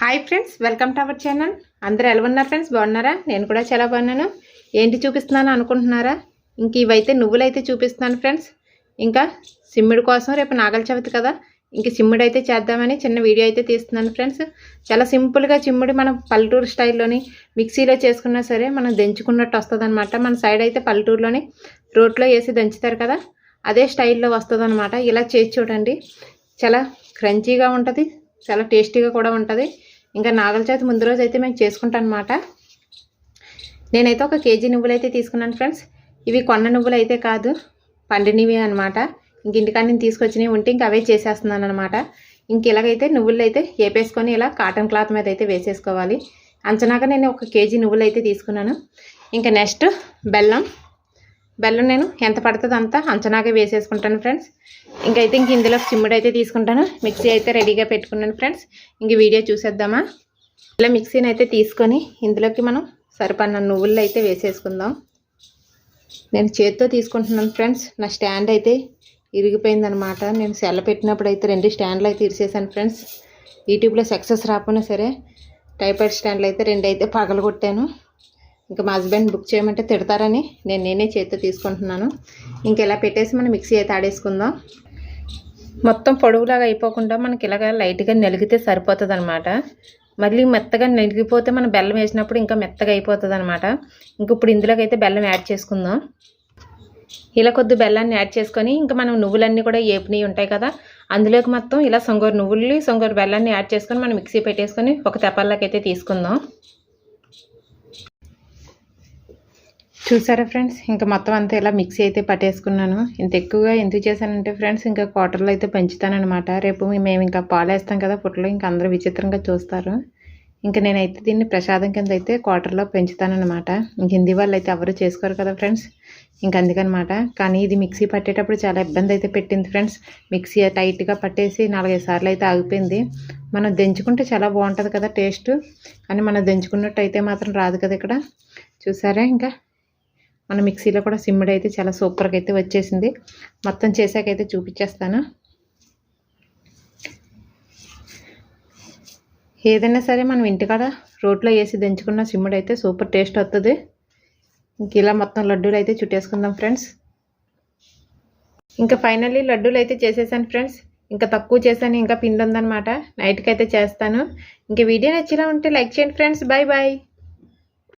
Hi friends welcome to our channel అందరూ ఎలా ఉన్నారు ఫ్రెండ్స్ బాగున్నారా? నేను కూడా చాలా బాగున్నాను. ఏంటి చూపిస్తున్నాను అనుకుంటున్నారా? ఇంక ఇవైతే నువ్వులైతే చూపిస్తున్నాను ఫ్రెండ్స్ ఇంకా సిమ్మిడి కోసం రేపు నాగల చవితి కదా. ఇంక సిమ్మిడి అయితే చేద్దామని చిన్న వీడియో అయితే తీస్తున్నాను ఫ్రెండ్స్ చాలా సింపుల్గా చిమ్మిడి మనం పల్లెటూరు స్టైల్లోని మిక్సీలో చేసుకున్నా సరే మనం దంచుకున్నట్టు వస్తుంది మన సైడ్ అయితే పల్లెటూరులోని రోట్లో వేసి దంచుతారు కదా. అదే స్టైల్లో వస్తుంది ఇలా చేసి చూడండి. చాలా క్రంచీగా ఉంటుంది. చాలా టేస్టీగా కూడా ఉంటుంది. ఇంకా నాగల చవితి ముందు రోజు అయితే మేము చేసుకుంటాం అనమాట నేనైతే ఒక కేజీ నువ్వులు అయితే తీసుకున్నాను ఫ్రెండ్స్. ఇవి కొన్న నువ్వులు అయితే కాదు పండినవి అనమాట ఇంక ఇంటికాడ నేను తీసుకొచ్చినవి ఉంటే ఇంక అవే చేసేస్తున్నాను అనమాట ఇంక ఇలాగైతే నువ్వులు అయితే వేపేసుకొని ఇలా కాటన్ క్లాత్ మీద అయితే వేసేసుకోవాలి. అంచనాగా నేను ఒక కేజీ నువ్వులు అయితే తీసుకున్నాను. ఇంకా నెక్స్ట్ బెల్లం. బెల్లం నేను ఎంత పడుతుంది అంతా అంచనాగా వేసేసుకుంటాను ఫ్రెండ్స్. ఇంకైతే ఇంక ఇందులో చిమ్ముడు అయితే తీసుకుంటాను. మిక్సీ అయితే రెడీగా పెట్టుకున్నాను ఫ్రెండ్స్. ఇంక వీడియో చూసేద్దామా? ఇలా మిక్సీని అయితే తీసుకొని ఇందులోకి మనం సరిపడిన నువ్వులు అయితే వేసేసుకుందాం. నేను చేతితో తీసుకుంటున్నాను ఫ్రెండ్స్. నా స్టాండ్ అయితే ఇరిగిపోయిందనమాట నేను సెల్ల పెట్టినప్పుడు అయితే రెండు స్టాండ్లు అయితే ఇరిసేసాను ఫ్రెండ్స్. యూట్యూబ్లో సక్సెస్ రాకపోయినా సరే టైపాయిడ్ స్టాండ్లు అయితే రెండు అయితే పగలగొట్టాను. ఇంకా మా హస్బెండ్ బుక్ చేయమంటే తిడతారని నేను నేనే చేతితో తీసుకుంటున్నాను. ఇంక ఇలా పెట్టేసి మనం మిక్సీ అయితే ఆడేసుకుందాం. మొత్తం పొడవులాగా అయిపోకుండా మనకి ఇలాగ లైట్గా నలిగితే సరిపోతుంది అనమాట మళ్ళీ మెత్తగా నలిగిపోతే మనం బెల్లం వేసినప్పుడు ఇంకా మెత్తగా అయిపోతుంది అనమాట ఇంక ఇప్పుడు ఇందులోకి అయితే బెల్లం యాడ్ చేసుకుందాం. ఇలా కొద్ది బెల్లాన్ని యాడ్ చేసుకొని ఇంకా మనం నువ్వులన్నీ కూడా ఏపినవి ఉంటాయి కదా అందులోకి మొత్తం ఇలా సొంగూరు నువ్వులు సొంగూరు బెల్లాన్ని యాడ్ చేసుకొని మనం మిక్సీ పెట్టేసుకొని ఒక తెప్పల్లోకి అయితే తీసుకుందాం. చూసారా ఫ్రెండ్స్? ఇంకా మొత్తం అంతా ఇలా మిక్సీ అయితే పట్టేసుకున్నాను. ఇంత ఎక్కువగా ఎందుకు చేశానంటే ఫ్రెండ్స్ ఇంకా క్వార్టర్లో అయితే పెంచుతానమాట రేపు మేము ఇంకా పాలు వేస్తాం కదా పుట్టలో ఇంకా అందరూ విచిత్రంగా చూస్తారు. ఇంకా నేనైతే దీన్ని ప్రసాదం కింద అయితే క్వార్టర్లో పెంచుతానమాట ఇంక హిందీ వాళ్ళు అయితే ఎవరు చేసుకోరు కదా ఫ్రెండ్స్? ఇంకా అందుకనమాట కానీ ఇది మిక్సీ పట్టేటప్పుడు చాలా ఇబ్బంది అయితే పెట్టింది ఫ్రెండ్స్. మిక్సీ టైట్గా పట్టేసి నాలుగైదు సార్లు అయితే ఆగిపోయింది. మనం దంచుకుంటే చాలా బాగుంటుంది కదా టేస్ట్. కానీ మనం దంచుకున్నట్టు అయితే మాత్రం రాదు కదా ఇక్కడ. చూసారా ఇంకా? మన మిక్సీలో కూడా సిమ్మిడి అయితే చాలా సూపర్గా అయితే వచ్చేసింది. మొత్తం చేసాకైతే చూపించేస్తాను. ఏదైనా సరే మనం ఇంటికాడ రోట్లో వేసి దంచుకున్న సిమ్ముడు అయితే సూపర్ టేస్ట్ వస్తుంది ఇంక ఇలా మొత్తం లడ్డూలు అయితే చుట్టేసుకుందాం ఫ్రెండ్స్. ఇంకా ఫైనల్లీ లడ్డూలు అయితే చేసేసాను ఫ్రెండ్స్. ఇంకా తక్కువ చేశాను ఇంకా పిండి ఉందనమాట నైట్కి అయితే చేస్తాను. ఇంకా వీడియో నచ్చిలా ఉంటే లైక్ చేయండి ఫ్రెండ్స్. Bye bye.